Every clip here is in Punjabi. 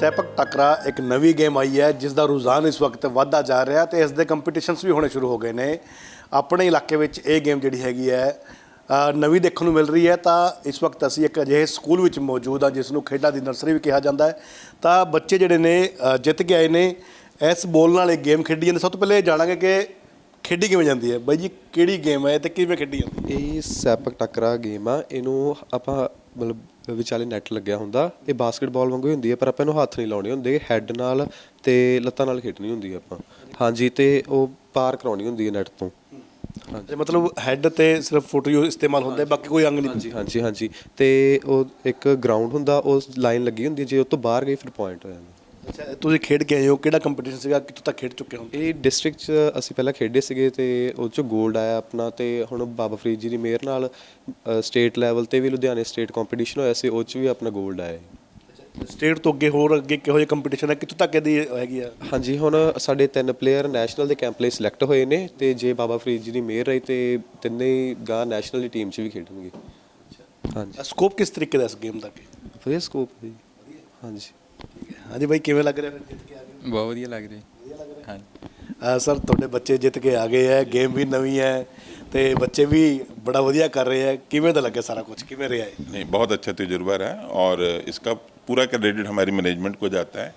ਸੈਪਕ ਟਕਰਾ ਇੱਕ ਨਵੀਂ ਗੇਮ ਆਈ ਹੈ ਜਿਸ ਦਾ ਰੁਝਾਨ ਇਸ ਵਕਤ ਵਧਦਾ ਜਾ ਰਿਹਾ ਤੇ ਇਸ ਦੇ ਕੰਪੀਟੀਸ਼ਨਸ ਵੀ ਹੋਣੇ ਸ਼ੁਰੂ ਹੋ ਗਏ ਨੇ। ਆਪਣੇ ਇਲਾਕੇ ਵਿੱਚ ਇਹ ਗੇਮ ਜਿਹੜੀ ਹੈਗੀ ਹੈ ਨਵੀਂ ਦੇਖਣ ਨੂੰ ਮਿਲ ਰਹੀ ਹੈ। ਤਾਂ ਇਸ ਵਕਤ ਅਸੀਂ ਇੱਕ ਅਜਿਹੇ ਸਕੂਲ ਵਿੱਚ ਮੌਜੂਦ ਹਾਂ ਜਿਸ ਨੂੰ ਖੇਡਾਂ ਦੀ ਨਰਸਰੀ ਵੀ ਕਿਹਾ ਜਾਂਦਾ ਹੈ। ਤਾਂ ਬੱਚੇ ਜਿਹੜੇ ਨੇ ਜਿੱਤ ਕੇ ਆਏ ਨੇ, ਇਸ ਬੋਲ ਨਾਲ ਇਹ ਗੇਮ ਖੇਡੀ ਜਾਂਦੀ ਸਭ ਤੋਂ ਪਹਿਲੇ ਇਹ ਜਾਣਾਂਗੇ ਕਿ ਖੇਡੀ ਕਿਵੇਂ ਜਾਂਦੀ ਹੈ। ਬਾਈ ਜੀ, ਕਿਹੜੀ ਗੇਮ ਹੈ ਤੇ ਕਿਵੇਂ ਖੇਡੀ ਜਾਂਦੀ ਹੈ? ਇਹ ਸੈਪਕ ਟਕਰਾ ਗੇਮ ਆ। ਇਹਨੂੰ ਆਪਾਂ ਮਤਲਬ ਵਿਚਾਲੇ ਨੈਟ ਲੱਗਿਆ ਹੁੰਦਾ ਇਹ ਬਾਸਕਟਬਾਲ ਵਾਂਗੂ ਹੀ ਹੁੰਦੀ ਹੈ ਪਰ ਆਪਾਂ ਇਹਨੂੰ ਹੱਥ ਨਹੀਂ ਲਾਉਣੇ ਹੁੰਦੇ ਹੈੱਡ ਨਾਲ ਤੇ ਲੱਤਾਂ ਨਾਲ ਖੇਡਣੀ ਹੁੰਦੀ ਹੈ ਆਪਾਂ। ਹਾਂਜੀ ਤੇ ਉਹ ਪਾਰ ਕਰਾਉਣੀ ਹੁੰਦੀ ਹੈ ਨੈਟ ਤੋਂ। ਤੇ ਮਤਲਬ ਹੈੱਡ ਤੇ ਸਿਰਫ ਫੁੱਟ ਯੂ ਇਸਤੇਮਾਲ ਹੁੰਦਾ ਹੈ ਬਾਕੀ ਕੋਈ ਅੰਗ ਨਹੀਂ। ਹਾਂਜੀ ਹਾਂਜੀ ਹਾਂਜੀ। ਤੇ ਉਹ ਇੱਕ ਗਰਾਊਂਡ ਹੁੰਦਾ ਉਸ ਲਾਈਨ ਲੱਗੀ ਹੁੰਦੀ ਹੈ ਜੇ ਉਹ ਤੋਂ ਬਾਹਰ ਗਈ ਫਿਰ ਪੁਆਇੰਟ ਹੋ ਜਾਂਦਾ। ਅੱਛਾ ਤੁਸੀਂ ਖੇਡ ਕੇ ਆਏ ਹੋ ਕਿਹੜਾ ਕੰਪੀਟੀਸ਼ਨ ਸੀਗਾ ਕਿੱਥੋਂ ਤੱਕ ਖੇਡ ਚੁੱਕੇ ਹੋ? ਇਹ ਡਿਸਟ੍ਰਿਕਟ ਚ ਅਸੀਂ ਪਹਿਲਾਂ ਖੇਡੇ ਸੀਗੇ ਤੇ ਉਹ ਚ 골ਡ ਆਇਆ ਆਪਣਾ ਤੇ ਹੁਣ ਬਾਬਾ ਫਰੀਦ ਜੀ ਦੀ ਮਿਹਰ ਨਾਲ ਸਟੇਟ ਲੈਵਲ ਤੇ ਵੀ ਲੁਧਿਆਣੇ ਸਟੇਟ ਕੰਪੀਟੀਸ਼ਨ ਹੋਇਆ ਸੀ ਉਹ ਚ ਵੀ ਆਪਣਾ 골ਡ ਆਇਆ ਹੈ। ਸਟੇਟ ਤੋਂ ਅੱਗੇ ਹੋਰ ਅੱਗੇ ਕਿਹੋ ਜਿਹੇ ਕੰਪੀਟੀਸ਼ਨ ਹੈ ਕਿੱਥੋਂ ਤੱਕ ਇਹਦੀ ਹੈਗੀ ਆ? ਹਾਂਜੀ ਹੁਣ ਸਾਡੇ ਤਿੰਨ ਪਲੇਅਰ ਨੈਸ਼ਨਲ ਦੇ ਕੈਂਪ ਲਈ ਸਿਲੈਕਟ ਹੋਏ ਨੇ ਤੇ ਜੇ ਬਾਬਾ ਫਰੀਦ ਜੀ ਦੀ ਮਿਹਰ ਰਹੀ ਤੇ ਤਿੰਨੇ ਹੀ ਗਾਂ ਨੈਸ਼ਨਲ ਦੀ ਟੀਮ 'ਚ ਵੀ ਖੇਡਣਗੇ। ਹਾਂਜੀ। ਸਕੋਪ ਕਿਸ ਤਰੀਕੇ ਦਾ ਇਸ ਗੇਮ ਦਾ ਕੀ ਵਧੀਆ ਸਕੋਪ ਹੈ ਜੀ। ਹਾਂਜੀ। ਹਾਂਜੀ ਬਾਈ ਕਿਵੇਂ ਲੱਗ ਰਿਹਾ ਫਿਰ ਜਿੱਤ ਕੇ ਆ ਗਏ ਬਹੁਤ ਵਧੀਆ ਲੱਗ ਰਿਹਾ ਹਾਂਜੀ ਅਹ ਸਰ ਤੁਹਾਡੇ ਬੱਚੇ ਜਿੱਤ ਕੇ ਆ ਗਏ ਹੈ ਗੇਮ ਵੀ ਨਵੀਂ ਹੈ ਤੇ ਬੱਚੇ ਵੀ ਬੜਾ ਵਧੀਆ ਕਰ ਰਹੇ ਹੈ ਕਿਵੇਂ ਦਾ ਲੱਗਿਆ ਸਾਰਾ ਕੁਝ ਕਿਵੇਂ ਰਿਹਾ ਹੈ नहीं बहुत अच्छा तजुर्बा रहा और इसका पूरा क्रेडिट हमारी मैनेजमेंट को जाता है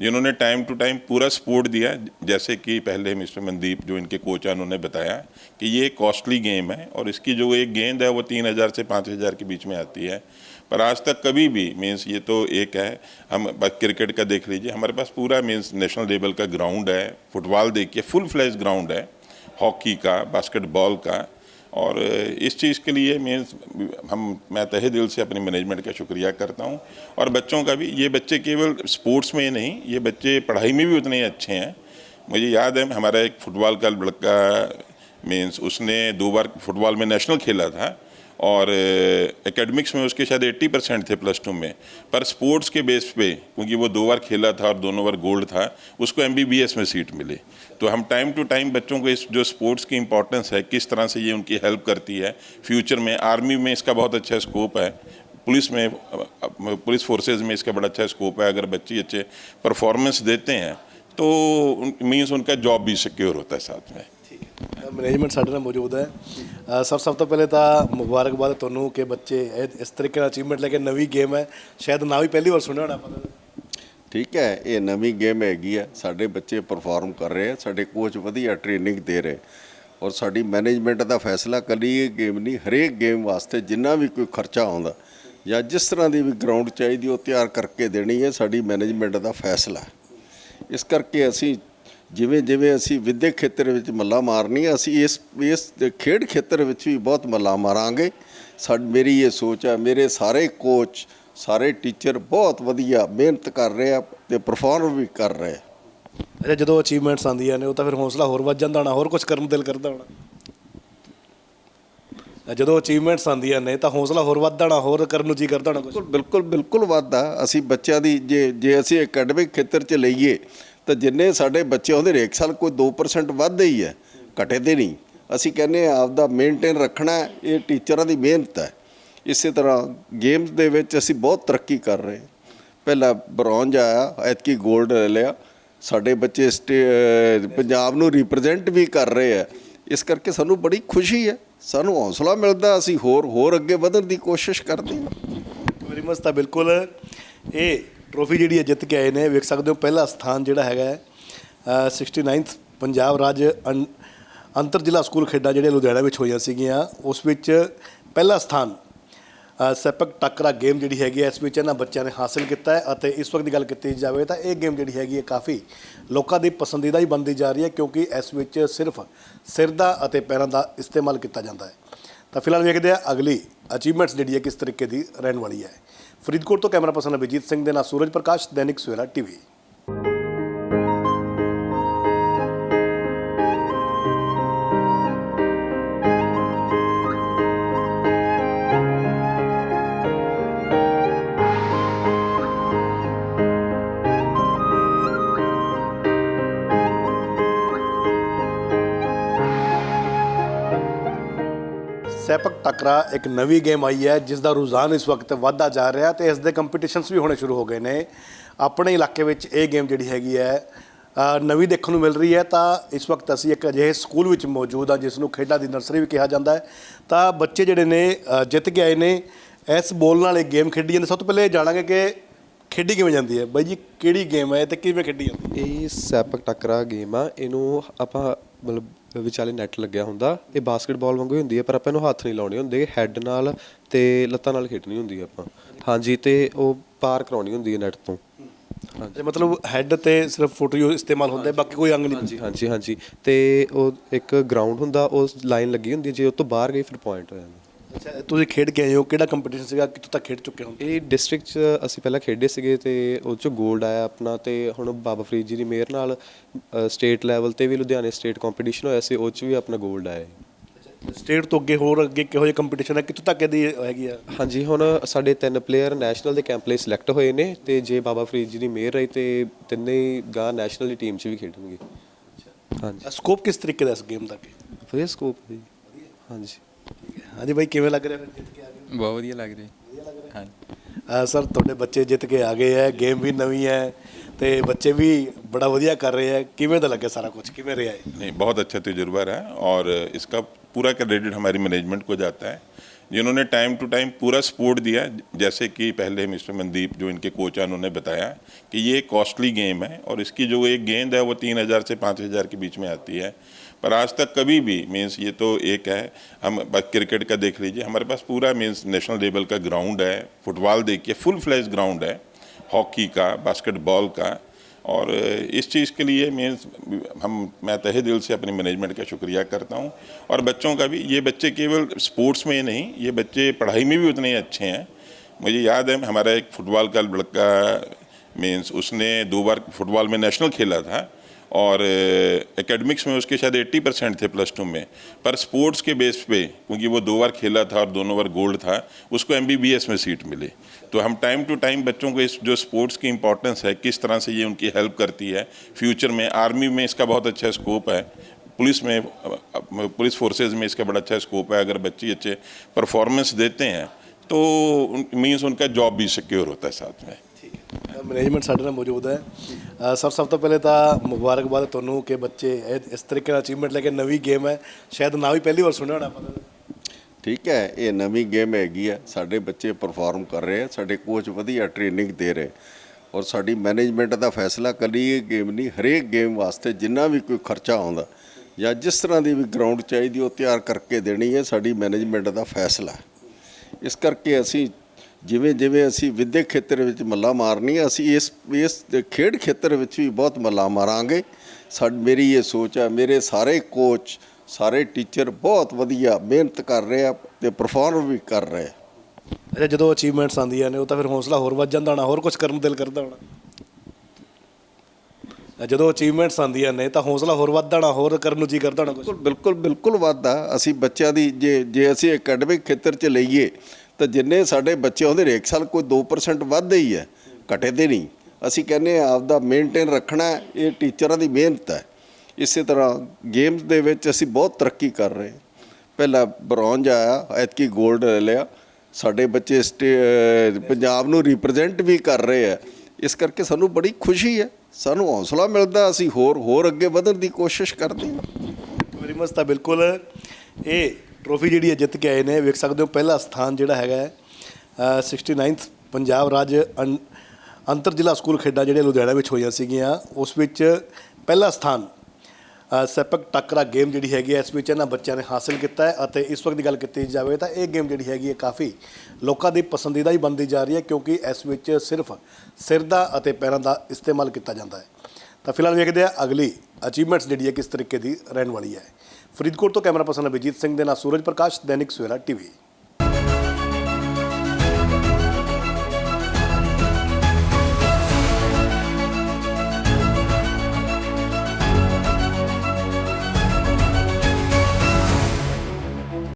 जिन्होंने टाइम टू टाइम पूरा सपोर्ट दिया जैसे कि पहले मिस्टर मनदीप जो इनके कोच हैं उन्होंने बताया कि ये कॉस्टली गेम है और इसकी जो एक गेंद है वो तीन हज़ार से पाँच हज़ार के बीच में आती है पर आज तक कभी भी मीन्स ये तो एक है। हम क्रिकेट का देख लीजिए, हमारे पास पूरा मीन्स नेशनल लेवल का ग्राउंड है फुटबॉल देखिए फुल फ्लैश ग्राउंड है हॉकी का बास्केटबॉल का। और, इस चीज़ के लिए मीन्स हम, मैं तहे दिल से अपनी मैनेजमेंट का शुक्रिया करता हूँ। और बच्चों का भी, ये बच्चे केवल स्पोर्ट्स में ही नहीं, ये बच्चे पढ़ाई में भी उतने ही अच्छे हैं। मुझे याद है, हमारा एक फुटबॉल का लड़का मीन्स उसने दो बार फुटबॉल में नेशनल खेला था। और एकेडमिक्स में उसके शायद 80 परसेंट थे प्लस टू में। पर स्पोर्ट्स के बेस पे, क्योंकि वो दो बार खेला था और दोनों बार गोल्ड था, उसको एमबीबीएस में सीट मिली। तो हम टाइम टू टाइम बच्चों को इस, जो स्पोर्ट्स की इंपॉर्टेंस है, किस तरह से ये उनकी हेल्प करती है फ्यूचर में आर्मी में इसका बहुत अच्छा स्कोप है, पुलिस में पुलिस फोर्सेज में इसका बड़ा अच्छा स्कोप है, अगर बच्चे अच्छे परफॉर्मेंस देते हैं तो मीन्स उनका जॉब भी सिक्योर होता है साथ में। ਮੈਨੇਜਮੈਂਟ ਸਾਡੇ ਨਾਲ ਮੌਜੂਦ ਹੈ। ਅਹ ਸਰ ਸਭ ਤੋਂ ਪਹਿਲੇ ਤਾਂ ਮੁਬਾਰਕਬਾਦ ਤੁਹਾਨੂੰ ਕਿ ਬੱਚੇ ਇਹ- ਇਸ ਤਰੀਕੇ ਨਾਲ ਅਚੀਵਮੈਂਟ ਲੈ ਕੇ ਨਵੀਂ ਗੇਮ ਹੈ। ਸ਼ਾਇਦ ਨਾ ਵੀ ਪਹਿਲੀ ਵਾਰ ਸੁਣਿਆ ਹੋਣਾ ਆਪਾਂ ਨੇ। ਠੀਕ ਹੈ, ਇਹ ਨਵੀਂ ਗੇਮ ਹੈਗੀ ਆ ਸਾਡੇ ਬੱਚੇ ਪਰਫਾਰਮ ਕਰ ਰਹੇ ਆ ਸਾਡੇ ਕੋਚ ਵਧੀਆ ਟ੍ਰੇਨਿੰਗ ਦੇ ਰਹੇ। ਔਰ ਸਾਡੀ ਮੈਨੇਜਮੈਂਟ ਦਾ ਫੈਸਲਾ ਕਲੀ ਇਹ ਗੇਮ ਨਹੀਂ, ਹਰੇਕ ਗੇਮ ਵਾਸਤੇ ਜਿੰਨਾ ਵੀ ਕੋਈ ਖਰਚਾ ਆਉਂਦਾ ਜਾਂ ਜਿਸ ਤਰ੍ਹਾਂ ਦੀ ਵੀ ਗਰਾਊਂਡ ਚਾਹੀਦੀ, ਉਹ ਤਿਆਰ ਕਰਕੇ ਦੇਣੀ ਹੈ। ਸਾਡੀ ਮੈਨੇਜਮੈਂਟ ਦਾ ਫੈਸਲਾ ਇਸ ਕਰਕੇ ਅਸੀਂ ਜਿਵੇਂ ਜਿਵੇਂ ਅਸੀਂ ਵਿਦਿਅਕ ਖੇਤਰ ਵਿੱਚ ਮੱਲਾ ਮਾਰਨੀ ਅਸੀਂ ਇਸ ਇਸ ਖੇਡ ਖੇਤਰ ਵਿੱਚ ਵੀ ਬਹੁਤ ਮੱਲਾ ਮਾਰਾਂਗੇ। ਸਾਡ, ਮੇਰੀ ਇਹ ਸੋਚ ਹੈ ਮੇਰੇ ਸਾਰੇ ਕੋਚ ਸਾਰੇ ਟੀਚਰ ਬਹੁਤ ਵਧੀਆ ਮਿਹਨਤ ਕਰ ਰਹੇ ਆ ਤੇ ਪਰਫਾਰਮ ਵੀ ਕਰ ਰਹੇ ਆ। ਅੱਛਾ, ਜਦੋਂ ਅਚੀਵਮੈਂਟਸ ਆਉਂਦੀਆਂ ਨੇ, ਉਹ ਤਾਂ ਫਿਰ ਹੌਸਲਾ ਹੋਰ ਵੱਧ ਜਾਂਦਾ ਹੋਣਾ, ਹੋਰ ਕੁਝ ਕਰਨ ਨੂੰ ਦਿਲ ਕਰਦਾ ਹੋਣਾ। ਜਦੋਂ ਅਚੀਵਮੈਂਟਸ ਆਉਂਦੀਆਂ ਨੇ, ਤਾਂ ਹੌਸਲਾ ਹੋਰ ਵੱਧਦਾ ਹੋਣਾ ਹੋਰ ਕਰਨ ਨੂੰ ਜੀ ਕਰਦਾ ਹੋਣਾ ਕੁਝ ਬਿਲਕੁਲ ਬਿਲਕੁਲ ਬਿਲਕੁਲ ਵਾਧਾ ਅਸੀਂ ਬੱਚਿਆਂ ਦੀ, ਜੇ ਜੇ ਅਸੀਂ ਅਕੈਡਮਿਕ ਖੇਤਰ 'ਚ ਲਈਏ, ਤਾਂ ਜਿੰਨੇ ਸਾਡੇ ਬੱਚੇ ਆਉਂਦੇ ਨੇ, ਇੱਕ ਸਾਲ ਕੋਈ 2% ਵੱਧਦੇ ਹੀ ਹੈ ਘਟੇ ਦੇ ਨਹੀਂ। ਅਸੀਂ ਕਹਿੰਦੇ ਹਾਂ, ਆਪਦਾ ਮੇਨਟੇਨ ਰੱਖਣਾ ਇਹ ਟੀਚਰਾਂ ਦੀ ਮਿਹਨਤ ਹੈ। ਇਸੇ ਤਰ੍ਹਾਂ ਗੇਮਸ ਦੇ ਵਿੱਚ ਅਸੀਂ ਬਹੁਤ ਤਰੱਕੀ ਕਰ ਰਹੇ ਹਾਂ। ਪਹਿਲਾਂ ਬ੍ਰੌਂਜ ਆਇਆ, ਐਤਕੀ 골ਡ ਲੈ ਲਿਆ। ਸਾਡੇ ਬੱਚੇ ਸਟੇ- ਪੰਜਾਬ ਨੂੰ ਰਿਪਰੈਜ਼ੈਂਟ ਵੀ ਕਰ ਰਹੇ ਆ ਇਸ ਕਰਕੇ ਸਾਨੂੰ ਬੜੀ ਖੁਸ਼ੀ ਹੈ। ਸਾਨੂੰ ਹੌਸਲਾ ਮਿਲਦਾ ਅਸੀਂ ਹੋਰ ਹੋਰ ਅੱਗੇ ਵਧਣ ਦੀ ਕੋਸ਼ਿਸ਼ ਕਰਦੇ ਹਾਂ। ਵੈਰੀ ਮਚ ਤਾਂ ਬਿਲਕੁਲ ਇਹ ਟਰੋਫੀ ਜਿਹੜੀ ਹੈ ਜਿੱਤ ਕੇ ਆਏ ਨੇ ਵੇਖ ਸਕਦੇ ਹੋ ਪਹਿਲਾ ਸਥਾਨ ਜਿਹੜਾ ਹੈਗਾ ਹੈ, ਅਹ 69th ਪੰਜਾਬ ਰਾਜ ਅੰ- ਅੰਤਰ ਜ਼ਿਲ੍ਹਾ ਸਕੂਲ ਖੇਡਾਂ ਜਿਹੜੇ ਲੁਧਿਆਣਾ ਵਿੱਚ ਹੋਈਆਂ ਸੀਗੀਆਂ ਉਸ ਵਿੱਚ ਪਹਿਲਾ ਸਥਾਨ ਸੈਪਕ ਟਕਰਾ ਗੇਮ ਜਿਹੜੀ ਹੈਗੀ ਹੈ, ਇਸ ਵਿੱਚ ਇਹਨਾਂ ਬੱਚਿਆਂ ਨੇ ਹਾਸਲ ਕੀਤਾ ਹੈ ਅਤੇ ਇਸ ਵਕਤ ਦੀ ਗੱਲ ਕੀਤੀ ਜਾਵੇ ਤਾਂ ਇਹ ਗੇਮ ਜਿਹੜੀ ਹੈਗੀ ਹੈ, ਕਾਫੀ ਲੋਕਾਂ ਦੀ ਪਸੰਦੀਦਾ ਹੀ ਬਣਦੀ ਜਾ ਰਹੀ ਹੈ ਕਿਉਂਕਿ ਇਸ ਵਿੱਚ ਸਿਰਫ ਸਿਰ ਦਾ ਅਤੇ ਪੈਰਾਂ ਦਾ ਇਸਤੇਮਾਲ ਕੀਤਾ ਜਾਂਦਾ ਹੈ। ਤਾਂ ਫਿਲਹਾਲ ਵੇਖਦੇ ਹਾਂ, ਅਗਲੀ ਅਚੀਵਮੈਂਟਸ ਜਿਹੜੀ ਹੈ, ਕਿਸ ਤਰੀਕੇ ਦੀ ਰਹਿਣ ਵਾਲੀ ਹੈ। ਫਰੀਦਕੋਟ ਤੋਂ ਕੈਮਰਾ ਪਰਸਨ ਅਭਿਜੀਤ ਸਿੰਘ ਦੇ ਨਾਲ ਸੂਰਜ ਪ੍ਰਕਾਸ਼, ਦੈਨਿਕ ਸਵੇਰਾ ਟੀਵੀ। ਸੈਪਕ ਟਕਰਾ ਇੱਕ ਨਵੀਂ ਗੇਮ ਆਈ ਹੈ ਜਿਸ ਦਾ ਰੁਝਾਨ ਇਸ ਵਕਤ ਵਧਦਾ ਜਾ ਰਿਹਾ ਤੇ ਇਸ ਦੇ ਕੰਪੀਟੀਸ਼ਨਸ ਵੀ ਹੋਣੇ ਸ਼ੁਰੂ ਹੋ ਗਏ ਨੇ। ਆਪਣੇ ਇਲਾਕੇ ਵਿੱਚ ਇਹ ਗੇਮ ਜਿਹੜੀ ਹੈਗੀ ਹੈ ਨਵੀਂ ਦੇਖਣ ਨੂੰ ਮਿਲ ਰਹੀ ਹੈ। ਤਾਂ ਇਸ ਵਕਤ ਅਸੀਂ ਇੱਕ ਅਜਿਹੇ ਸਕੂਲ ਵਿੱਚ ਮੌਜੂਦ ਹਾਂ ਜਿਸ ਨੂੰ ਖੇਡਾਂ ਦੀ ਨਰਸਰੀ ਵੀ ਕਿਹਾ ਜਾਂਦਾ ਹੈ। ਤਾਂ ਬੱਚੇ ਜਿਹੜੇ ਨੇ ਜਿੱਤ ਕੇ ਆਏ ਨੇ। ਇਸ ਬੋਲ ਨਾਲ ਇਹ ਗੇਮ ਖੇਡੀ ਜਾਂਦੀ ਸਭ ਤੋਂ ਪਹਿਲੇ ਇਹ ਜਾਣਾਂਗੇ ਕਿ ਖੇਡੀ ਕਿਵੇਂ ਜਾਂਦੀ ਹੈ। ਬਾਈ ਜੀ, ਕਿਹੜੀ ਗੇਮ ਹੈ ਤੇ ਕਿਵੇਂ ਖੇਡੀ ਜਾਂਦੀ ਹੈ? ਇਹ ਸੈਪਕ ਟਕਰਾ ਗੇਮ ਆ। ਇਹਨੂੰ ਆਪਾਂ ਮਤਲਬ ਵਿਚਾਲੇ ਨੈਟ ਲੱਗਿਆ ਹੁੰਦਾ ਇਹ ਬਾਸਕਟਬਾਲ ਵਾਂਗੂ ਹੀ ਹੁੰਦੀ ਹੈ ਪਰ ਆਪਾਂ ਇਹਨੂੰ ਹੱਥ ਨਹੀਂ ਲਾਉਣੇ ਹੁੰਦੇ ਹੈੱਡ ਨਾਲ ਤੇ ਲੱਤਾਂ ਨਾਲ ਖੇਡਣੀ ਹੁੰਦੀ ਹੈ ਆਪਾਂ। ਹਾਂਜੀ ਤੇ ਉਹ ਪਾਰ ਕਰਾਉਣੀ ਹੁੰਦੀ ਹੈ ਨੈਟ ਤੋਂ। ਤੇ ਮਤਲਬ ਹੈੱਡ ਤੇ ਸਿਰਫ ਫੁੱਟ ਯੂ ਇਸਤੇਮਾਲ ਹੁੰਦਾ ਹੈ ਬਾਕੀ ਕੋਈ ਅੰਗ ਨਹੀਂ ਹਾਂਜੀ ਹਾਂਜੀ ਹਾਂਜੀ। ਤੇ ਉਹ ਇੱਕ ਗਰਾਊਂਡ ਹੁੰਦਾ ਉਹ ਲਾਈਨ ਲੱਗੀ ਹੁੰਦੀ ਹੈ ਜੇ ਉਹ ਤੋਂ ਬਾਹਰ ਗਈ ਫਿਰ ਪੁਆਇੰਟ ਹੋ ਜਾਂਦਾ। ਅੱਛਾ ਤੁਸੀਂ ਖੇਡ ਕੇ ਆਏ ਹੋ ਕਿਹੜਾ ਕੰਪੀਟੀਸ਼ਨ ਸੀਗਾ ਕਿੱਥੋਂ ਤੱਕ ਖੇਡ ਚੁੱਕੇ ਹੋ? ਇਹ ਡਿਸਟ੍ਰਿਕਟ ਚ ਅਸੀਂ ਪਹਿਲਾਂ ਖੇਡੇ ਸੀਗੇ ਤੇ ਉਹ ਚ 골ਡ ਆਇਆ ਆਪਣਾ ਤੇ ਹੁਣ ਬਾਬਾ ਫਰੀਦ ਜੀ ਦੀ ਮਿਹਰ ਨਾਲ ਸਟੇਟ ਲੈਵਲ ਤੇ ਵੀ ਲੁਧਿਆਣੇ ਸਟੇਟ ਕੰਪੀਟੀਸ਼ਨ ਹੋਇਆ ਸੀ ਉਹ ਚ ਵੀ ਆਪਣਾ 골ਡ ਆਇਆ। ਸਟੇਟ ਤੋਂ ਅੱਗੇ ਹੋਰ ਅੱਗੇ ਕਿਹੋ ਜਿਹੇ ਕੰਪੀਟੀਸ਼ਨ ਹੈ ਕਿੱਥੋਂ ਤੱਕ ਇਹਦੀ ਹੈਗੀ ਆ? ਹਾਂਜੀ ਹੁਣ ਸਾਡੇ ਤਿੰਨ ਪਲੇਅਰ ਨੈਸ਼ਨਲ ਦੇ ਕੈਂਪ ਲਈ ਸਿਲੈਕਟ ਹੋਏ ਨੇ ਤੇ ਜੇ ਬਾਬਾ ਫਰੀਦ ਜੀ ਦੀ ਮਿਹਰ ਰਹੀ ਤੇ ਤਿੰਨੇ ਹੀ ਗਾਂ ਨੈਸ਼ਨਲ ਦੀ ਟੀਮ 'ਚ ਵੀ ਖੇਡਣਗੇ। ਹਾਂਜੀ। ਸਕੋਪ ਕਿਸ ਤਰੀਕੇ ਦਾ ਇਸ ਗੇਮ ਦਾ ਕੀ ਵਧੀਆ ਸਕੋਪ ਹੈ ਜੀ। ਹਾਂਜੀ। ਹਾਂਜੀ ਬਾਈ ਕਿਵੇਂ ਲੱਗ ਰਿਹਾ ਫਿਰ ਜਿੱਤ ਕੇ ਆ ਗਏ ਬਹੁਤ ਵਧੀਆ ਲੱਗ ਰਿਹਾ ਹਾਂਜੀ ਅਹ ਸਰ ਤੁਹਾਡੇ ਬੱਚੇ ਜਿੱਤ ਕੇ ਆ ਗਏ ਹੈ ਗੇਮ ਵੀ ਨਵੀਂ ਹੈ ਤੇ ਬੱਚੇ ਵੀ ਬੜਾ ਵਧੀਆ ਕਰ ਰਹੇ ਹੈ ਕਿਵੇਂ ਦਾ ਲੱਗਿਆ ਸਾਰਾ ਕੁਝ ਕਿਵੇਂ ਰਿਹਾ ਹੈ नहीं बहुत अच्छा तजुर्बा रहा और इसका पूरा क्रेडिट हमारी मैनेजमेंट को जाता है जिन्होंने टाइम टू टाइम पूरा सपोर्ट दिया जैसे कि पहले मिस्टर मनदीप जो इनके कोच हैं, उन्होंने बताया कि ये कॉस्टली गेम है और इसकी जो एक गेंद है, वो तीन हज़ार से पाँच हज़ार के बीच में आती है। पर आज तक कभी भी मीन्स ये तो एक है, हम क्रिकेट का देख लीजिए, हमारे पास पूरा मीन्स नेशनल लेवल का ग्राउंड है फुटबॉल देखिए फुल फ्लैश ग्राउंड है हॉकी का बास्केटबॉल का और इस चीज़ के लिए मैं हम, मैं तहे दिल से अपनी मैनेजमेंट का शुक्रिया करता हूँ। और बच्चों का भी, ये बच्चे केवल स्पोर्ट्स में ही नहीं, ये बच्चे पढ़ाई में भी उतने ही अच्छे हैं। मुझे याद है, हमारा एक फुटबॉल का लड़का मीन्स उसने दो बार फुटबॉल में नेशनल खेला था। और एकेडमिक्स में उसके शायद 80 परसेंट थे प्लस टू में। पर स्पोर्ट्स के बेस पे, क्योंकि वो दो बार खेला था और दोनों बार गोल्ड था, उसको एमबीबीएस में सीट मिली। तो हम टाइम टू टाइम बच्चों को इस, जो स्पोर्ट्स की इंपॉर्टेंस है, किस तरह से ये उनकी हेल्प करती है फ्यूचर में आर्मी में इसका बहुत अच्छा स्कोप है, पुलिस में पुलिस फोर्सेज में इसका बड़ा अच्छा स्कोप है, अगर बच्चे अच्छे परफॉर्मेंस देते हैं तो मीन्स उनका जॉब भी सिक्योर होता है साथ में। ਮੈਨੇਜਮੈਂਟ ਸਾਡੇ ਨਾਲ ਮੌਜੂਦ ਹੈ। ਅਹ ਸਰ, ਸਭ ਤੋਂ ਪਹਿਲੇ ਤਾਂ ਮੁਬਾਰਕਬਾਦ ਤੁਹਾਨੂੰ ਕਿ ਬੱਚੇ ਇਹ- ਇਸ ਤਰੀਕੇ ਨਾਲ ਅਚੀਵਮੈਂਟ ਲੈ ਕੇ ਨਵੀਂ ਗੇਮ ਹੈ। ਸ਼ਾਇਦ ਨਾ ਵੀ ਪਹਿਲੀ ਵਾਰ ਸੁਣਿਆ ਹੋਣਾ ਆਪਾਂ ਠੀਕ ਹੈ, ਇਹ ਨਵੀਂ ਗੇਮ ਹੈਗੀ ਆ ਸਾਡੇ ਬੱਚੇ ਪਰਫਾਰਮ ਕਰ ਰਹੇ ਆ ਸਾਡੇ ਕੋਚ ਵਧੀਆ ਟ੍ਰੇਨਿੰਗ ਦੇ ਰਹੇ ਔਰ ਸਾਡੀ ਮੈਨੇਜਮੈਂਟ ਦਾ ਫੈਸਲਾ ਕਲੀ ਇਹ ਗੇਮ ਨਹੀਂ, ਹਰੇਕ ਗੇਮ ਵਾਸਤੇ ਜਿੰਨਾ ਵੀ ਕੋਈ ਖਰਚਾ ਆਉਂਦਾ ਜਾਂ ਜਿਸ ਤਰ੍ਹਾਂ ਦੀ ਵੀ ਗਰਾਊਂਡ ਚਾਹੀਦੀ ਉਹ ਤਿਆਰ ਕਰਕੇ ਦੇਣੀ ਹੈ। ਸਾਡੀ ਮੈਨੇਜਮੈਂਟ ਦਾ ਫੈਸਲਾ ਇਸ ਕਰਕੇ ਅਸੀਂ ਜਿਵੇਂ ਜਿਵੇਂ ਅਸੀਂ ਵਿਦਿਅਕ ਖੇਤਰ ਵਿੱਚ ਮੱਲਾ ਮਾਰਨੀ ਹੈ ਅਸੀਂ ਇਸ ਇਸ ਖੇਡ ਖੇਤਰ ਵਿੱਚ ਵੀ ਬਹੁਤ ਮੱਲਾ ਮਾਰਾਂਗੇ। ਸਾਡ ਮੇਰੀ ਇਹ ਸੋਚ ਹੈ ਮੇਰੇ ਸਾਰੇ ਕੋਚ ਸਾਰੇ ਟੀਚਰ ਬਹੁਤ ਵਧੀਆ ਮਿਹਨਤ ਕਰ ਰਹੇ ਆ ਤੇ ਪਰਫਾਰਮ ਵੀ ਕਰ ਰਹੇ ਅੱਛਾ ਜਦੋਂ ਅਚੀਵਮੈਂਟਸ ਆਉਂਦੀਆਂ ਨੇ ਉਹ ਤਾਂ ਫਿਰ ਹੌਸਲਾ ਹੋਰ ਵੱਧ ਜਾਂਦਾ ਹੋਣਾ ਹੋਰ ਕੁਝ ਕਰਨ ਨੂੰ ਦਿਲ ਕਰਦਾ ਹੋਣਾ। ਜਦੋਂ ਅਚੀਵਮੈਂਟਸ ਆਉਂਦੀਆਂ ਨੇ ਤਾਂ ਹੌਸਲਾ ਹੋਰ ਵੱਧਦਾ ਹੋਣਾ ਹੋਰ ਕਰਨ ਨੂੰ ਜੀ ਕਰਦਾ ਹੋਣਾ ਬਿਲਕੁਲ ਬਿਲਕੁਲ ਬਿਲਕੁਲ ਵਾਧਾ ਅਸੀਂ ਬੱਚਿਆਂ ਦੀ ਜੇ ਜੇ ਅਸੀਂ ਅਕੈਡਮਿਕ ਖੇਤਰ 'ਚ ਲਈਏ ਤਾਂ ਜਿੰਨੇ ਸਾਡੇ ਬੱਚੇ ਆਉਂਦੇ ਨੇ ਸਾਲ ਕੋਈ 2% ਵੱਧਦੇ ਹੀ ਹੈ, ਘਟੇ ਦੇ ਨਹੀਂ। ਅਸੀਂ ਕਹਿੰਦੇ ਆ ਆਪਦਾ ਮੇਨਟੇਨ ਰੱਖਣਾ ਇਹ ਟੀਚਰਾਂ ਦੀ ਮਿਹਨਤ ਹੈ। ਇਸੇ ਤਰ੍ਹਾਂ ਗੇਮਸ ਦੇ ਵਿੱਚ ਅਸੀਂ ਬਹੁਤ ਤਰੱਕੀ ਕਰ ਰਹੇ ਹਾਂ। ਪਹਿਲਾਂ ਬ੍ਰੌਂਜ ਆਇਆ, ਐਤਕੀ 골ਡ ਲੈ ਲਿਆ। ਸਾਡੇ ਬੱਚੇ ਸਟੇ- ਪੰਜਾਬ ਨੂੰ ਰਿਪਰੈਜ਼ੈਂਟ ਵੀ ਕਰ ਰਹੇ ਆ ਇਸ ਕਰਕੇ ਸਾਨੂੰ ਬੜੀ ਖੁਸ਼ੀ ਹੈ, ਸਾਨੂੰ ਹੌਸਲਾ ਮਿਲਦਾ ਅਸੀਂ ਹੋਰ ਹੋਰ ਅੱਗੇ ਵਧਣ ਦੀ ਕੋਸ਼ਿਸ਼ ਕਰਦੇ ਹਾਂ। ਵੈਰੀ ਮਚ ਤਾਂ ਬਿਲਕੁਲ, ਇਹ ਟਰੋਫੀ ਜਿਹੜੀ ਹੈ ਜਿੱਤ ਕੇ ਆਏ ਨੇ ਵੇਖ ਸਕਦੇ ਹੋ ਪਹਿਲਾ ਸਥਾਨ ਜਿਹੜਾ ਹੈਗਾ ਹੈ, ਅਹ 69th ਪੰਜਾਬ ਰਾਜ ਅੰ- ਅੰਤਰ ਜ਼ਿਲ੍ਹਾ ਸਕੂਲ ਖੇਡਾਂ ਜਿਹੜੇ ਲੁਧਿਆਣਾ ਵਿੱਚ ਹੋਈਆਂ ਸੀਗੀਆਂ ਉਸ ਵਿੱਚ ਪਹਿਲਾ ਸਥਾਨ ਅ, ਸੈਪਕ ਟਕਰਾ ਗੇਮ ਜਿਹੜੀ ਹੈਗੀ ਹੈ ਇਸ ਵਿੱਚ ਇਹਨਾਂ ਬੱਚਿਆਂ ਨੇ ਹਾਸਿਲ ਕੀਤਾ ਹੈ ਅਤੇ ਇਸ ਵਕਤ ਦੀ ਗੱਲ ਕੀਤੀ ਜਾਵੇ ਤਾਂ ਇਹ ਗੇਮ ਜਿਹੜੀ ਹੈਗੀ ਹੈ ਕਾਫੀ ਲੋਕਾਂ ਦੀ ਪਸੰਦੀਦਾ ਹੀ ਬਣਦੀ ਜਾ ਰਹੀ ਹੈ ਕਿਉਂਕਿ ਇਸ ਵਿੱਚ ਸਿਰਫ ਸਿਰ ਦਾ ਅਤੇ ਪੈਰਾਂ ਦਾ ਇਸਤੇਮਾਲ ਕੀਤਾ ਜਾਂਦਾ ਹੈ। ਤਾਂ ਫਿਲਹਾਲ ਵੇਖਦੇ ਹਾਂ ਅਗਲੀ ਅਚੀਵਮੈਂਟਸ ਜਿਹੜੀ ਹੈ ਕਿਸ ਤਰੀਕੇ ਦੀ ਰਹਿਣ ਵਾਲੀ ਹੈ। ਫਰੀਦਕੋਟ ਤੋਂ ਕੈਮਰਾ ਪਰਸਨ ਅਭਿਜੀਤ ਸਿੰਘ ਦੇ ਨਾਲ ਸੂਰਜ ਪ੍ਰਕਾਸ਼, ਦੈਨਿਕ ਸਵੇਰਾ ਟੀਵੀ।